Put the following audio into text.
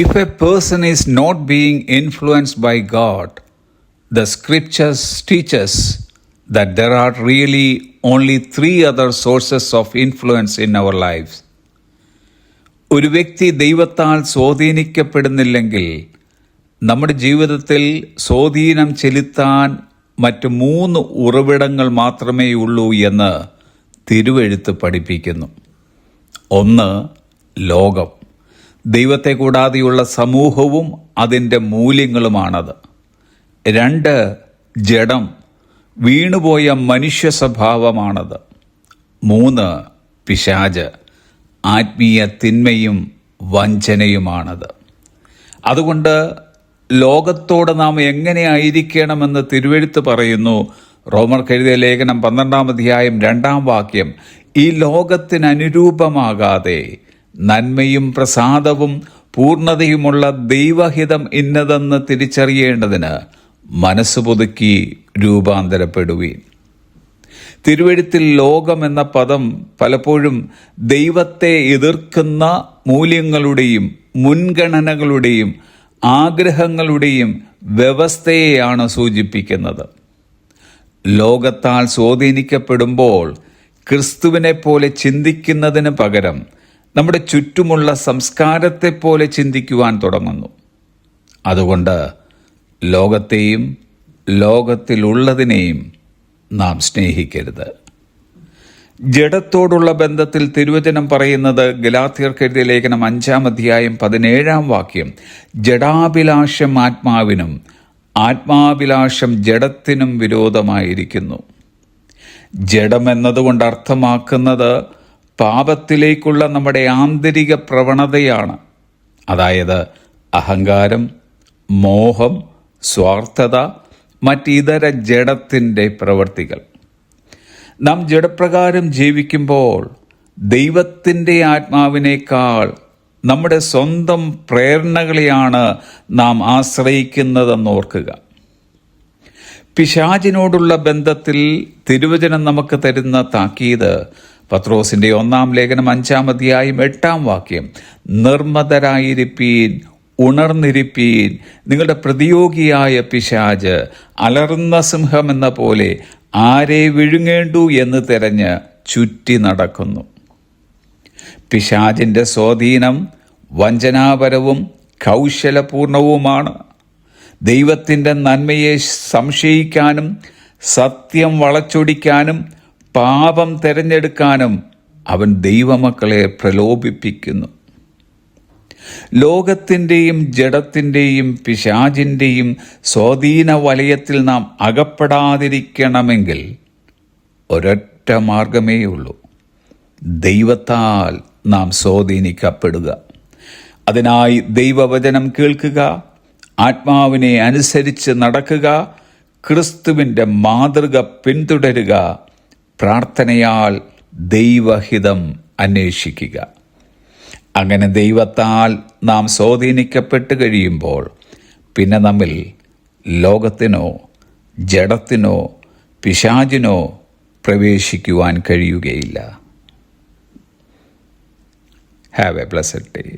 If a person is not being influenced by God, the scriptures teach us that there are really only three other sources of influence in our lives. ഒരു വ്യക്തി ദൈവത്താൽ സ്വാധീനിക്കപ്പെടുന്നില്ലെങ്കിൽ നമ്മുടെ ജീവിതത്തിൽ സ്വാധീനം ചെലുത്താൻ മറ്റ് മൂന്ന് ഉറവിടങ്ങൾ മാത്രമേ ഉള്ളൂ എന്ന് തിരുവെഴുത്ത് പഠിപ്പിക്കുന്നു ഒന്ന് ലോകം ദൈവത്തെ കൂടാതെയുള്ള സമൂഹവും അതിന്റെ മൂല്യങ്ങളുമാണത്. രണ്ട് ജഡം വീണുപോയ മനുഷ്യ സ്വഭാവമാണത്. മൂന്ന് പിശാജ് ആത്മീയ തിന്മയും വഞ്ചനയുമാണത്. അതുകൊണ്ട് ലോകത്തോട് നാം എങ്ങനെയായിരിക്കണമെന്ന് തിരുവെഴുത്ത് പറയുന്നു. റോമർ കെഴുതിയ ലേഖനം പന്ത്രണ്ടാം അധ്യായം രണ്ടാം വാക്യം ഈ ലോകത്തിന് അനുരൂപമാകാതെ നന്മയും പ്രസാദവും പൂർണതയുമുള്ള ദൈവഹിതം ഇന്നതെന്ന് തിരിച്ചറിയേണ്ടതിന് മനസ്സ് പുതുക്കി രൂപാന്തരപ്പെടുവീൻ. തിരുവഴുത്തിൽ ലോകം എന്ന പദം പലപ്പോഴും ദൈവത്തെ എതിർക്കുന്ന മൂല്യങ്ങളുടെയും മുൻഗണനകളുടെയും ആഗ്രഹങ്ങളുടെയും വ്യവസ്ഥയെയാണ് സൂചിപ്പിക്കുന്നത്. ലോകത്താൽ സ്വാധീനിക്കപ്പെടുമ്പോൾ ക്രിസ്തുവിനെ പോലെ ചിന്തിക്കുന്നതിന് പകരം നമ്മുടെ ചുറ്റുമുള്ള സംസ്കാരത്തെ പോലെ ചിന്തിക്കുവാൻ തുടങ്ങുന്നു. അതുകൊണ്ട് ലോകത്തെയും ലോകത്തിലുള്ളതിനെയും നാം സ്നേഹിക്കരുത്. ജഡത്തോടുള്ള ബന്ധത്തിൽ തിരുവചനം പറയുന്നത് ഗലാത്തിയർക്കെഴുതിയ ലേഖനം അഞ്ചാം അധ്യായം പതിനേഴാം വാക്യം. ജഡാഭിലാഷം ആത്മാവിനും ആത്മാഭിലാഷം ജഡത്തിനും വിരോധമായിരിക്കുന്നു. ജഡം എന്നതുകൊണ്ട് അർത്ഥമാക്കുന്നത് പാപത്തിലേക്കുള്ള നമ്മുടെ ആന്തരിക പ്രവണതയാണ്. അതായത് അഹങ്കാരം മോഹം സ്വാർത്ഥത മറ്റിതര ജഡത്തിന്റെ പ്രവൃത്തികൾ നാം ജഡപ്രകാരം ജീവിക്കുമ്പോൾ ദൈവത്തിന്റെ ആത്മാവിനേക്കാൾ നമ്മുടെ സ്വന്തം പ്രേരണകളെയാണ് നാം ആശ്രയിക്കുന്നതെന്ന് ഓർക്കുക. പിശാചിനോടുള്ള ബന്ധത്തിൽ തിരുവചനം നമുക്ക് തരുന്ന താക്കീത് പത്രോസിന്റെ ഒന്നാം ലേഖനം അഞ്ചാം അധ്യായം എട്ടാം വാക്യം. നിർമ്മതരായിരിപ്പീൻ ഉണർന്നിരിപ്പീൻ നിങ്ങളുടെ പ്രതിയോഗിയായ പിശാജ് അലർന്ന സിംഹം എന്ന പോലെ ആരെ വിഴുങ്ങേണ്ടു എന്ന് തിരഞ്ഞ് ചുറ്റി നടക്കുന്നു. പിശാജിന്റെ സ്വാധീനം വഞ്ചനാപരവും കൗശലപൂർണവുമാണ്. ദൈവത്തിന്റെ നന്മയെ സംശയിക്കാനും സത്യം വളച്ചൊടിക്കാനും പാപം തിരഞ്ഞെടുക്കാനും അവൻ ദൈവമക്കളെ പ്രലോഭിപ്പിക്കുന്നു. ലോകത്തിന്റെയും ജഡത്തിന്റെയും പിശാചിന്റെയും സ്വാധീന വലയത്തിൽ നാം അകപ്പെടാതിരിക്കണമെങ്കിൽ ഒരൊറ്റ മാർഗമേ ഉള്ളൂ ദൈവത്താൽ നാം സ്വാധീനിക്കപ്പെടുക. അതിനായി ദൈവവചനം കേൾക്കുക ആത്മാവിനെ അനുസരിച്ച് നടക്കുക ക്രിസ്തുവിന്റെ മാതൃക പിന്തുടരുക പ്രാർത്ഥനയാൽ ദൈവഹിതം അന്വേഷിക്കുക. അങ്ങനെ ദൈവത്താൽ നാം സ്വാധീനിക്കപ്പെട്ട് കഴിയുമ്പോൾ പിന്നെ നമ്മിൽ ലോകത്തിനോ ജഡത്തിനോ പിശാചിനോ പ്രവേശിക്കുവാൻ കഴിയുകയില്ല. Have A blessed day